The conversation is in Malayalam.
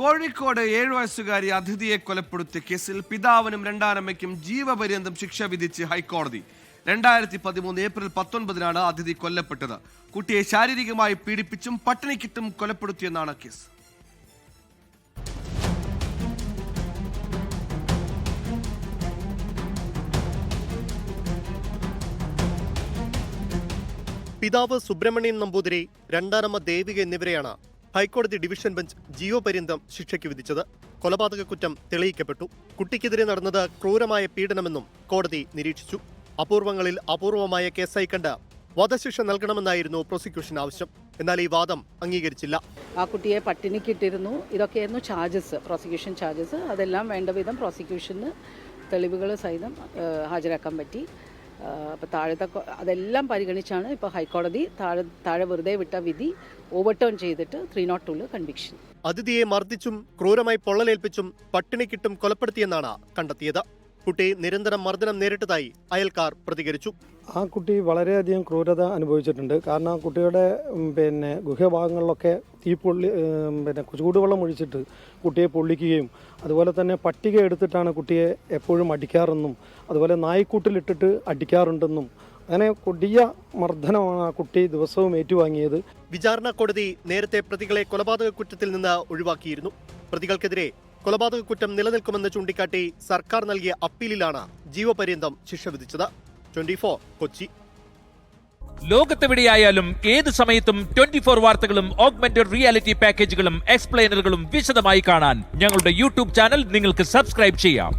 കോഴിക്കോട് ഏഴു വയസ്സുകാരി അതിഥിയെ കൊലപ്പെടുത്തിയ കേസിൽ പിതാവിനും രണ്ടാനമ്മയ്ക്കും ജീവപര്യന്തം ശിക്ഷ വിധിച്ച് ഹൈക്കോടതി. രണ്ടായിരത്തി പതിമൂന്ന് ഏപ്രിൽ പത്തൊൻപതിനാണ് അതിഥി കൊല്ലപ്പെട്ടത്. കുട്ടിയെ ശാരീരികമായി പീഡിപ്പിച്ചും പട്ടിണിക്കിട്ടും കൊലപ്പെടുത്തിയെന്നാണ് കേസ്. പിതാവ് സുബ്രഹ്മണ്യൻ നമ്പൂതിരി രണ്ടാനമ്മ ദേവിക എന്നിവരെയാണ് ഹൈക്കോടതി ഡിവിഷൻ ബെഞ്ച് ജീവപര്യന്തം ശിക്ഷയ്ക്ക് വിധിച്ചത്. കൊലപാതക കുറ്റം തെളിയിക്കപ്പെട്ടു. കുട്ടിക്കെതിരെ നടന്നത് ക്രൂരമായ പീഡനമെന്നും കോടതി നിരീക്ഷിച്ചു. അപൂർവങ്ങളിൽ അപൂർവമായ കേസായി കണ്ട് വധശിക്ഷ നൽകണമെന്നായിരുന്നു പ്രോസിക്യൂഷൻ ആവശ്യം. എന്നാൽ ഈ വാദം അംഗീകരിച്ചില്ല. ആ കുട്ടിയെ പട്ടിണിക്കിട്ടിരുന്നു ഇതൊക്കെയായിരുന്നു ചാർജസ് പ്രോസിക്യൂഷൻ ചാർജസ് അതെല്ലാം വേണ്ട വിധം പ്രോസിക്യൂഷന് തെളിവുകൾ സഹിതം ഹാജരാക്കാൻ പറ്റി. അപ്പോൾ താഴത്തെ അതെല്ലാം പരിഗണിച്ചാണ് ഇപ്പോൾ ഹൈക്കോടതി താഴെ താഴെ വെറുതെ വിട്ട വിധി ഓവർടേൺ ചെയ്തിട്ട് ത്രീ നോട്ട് ടൂൽ കൺവിക്ഷൻ അതിഥിയെ മർദ്ദിച്ചും ക്രൂരമായി പൊള്ളലേൽപ്പിച്ചും പട്ടിണിക്കിട്ടും കൊലപ്പെടുത്തിയെന്നാണ് കണ്ടെത്തിയത്. കുട്ടി നിരന്തരം മർദ്ദനം നേരിട്ടതായി അയൽക്കാർ പ്രതികരിച്ചു. ആ കുട്ടി വളരെയധികം ക്രൂരത അനുഭവിച്ചിട്ടുണ്ട്. കാരണം ആ കുട്ടിയുടെ പിന്നെ ഗുഹ്യഭാഗങ്ങളിലൊക്കെ തീ പൊള്ളി പിന്നെ ചൂടുവെള്ളം ഒഴിച്ചിട്ട് കുട്ടിയെ പൊള്ളിക്കുകയും അതുപോലെ തന്നെ പട്ടിക എടുത്തിട്ടാണ് കുട്ടിയെ എപ്പോഴും അടിക്കാറെന്നും അതുപോലെ നായ്ക്കൂട്ടിലിട്ടിട്ട് അടിക്കാറുണ്ടെന്നും അങ്ങനെ കൊടിയ മർദ്ദനമാണ് ആ കുട്ടി ദിവസവും ഏറ്റുവാങ്ങിയത്. വിചാരണ കോടതി നേരത്തെ പ്രതികളെ കൊലപാതക കുറ്റത്തിൽ നിന്ന് ഒഴിവാക്കിയിരുന്നു. പ്രതികൾക്കെതിരെ കൊലപാതക കുറ്റം നിലനിൽക്കുമെന്ന് ചൂണ്ടിക്കാട്ടി സർക്കാർ നൽകിയ അപ്പീലിലാണ് ജീവപര്യന്തം ശിക്ഷ വിധിച്ചത്. ട്വന്റി കൊച്ചി. ലോകത്തെവിടെയായാലും ഏത് സമയത്തും ട്വന്റി ഫോർ വാർത്തകളും ഓഗ്മെന്റഡ് റിയാലിറ്റി പാക്കേജുകളും എക്സ്പ്ലെയിനറുകളും വിശദമായി കാണാൻ ഞങ്ങളുടെ യൂട്യൂബ് ചാനൽ നിങ്ങൾക്ക് സബ്സ്ക്രൈബ് ചെയ്യാം.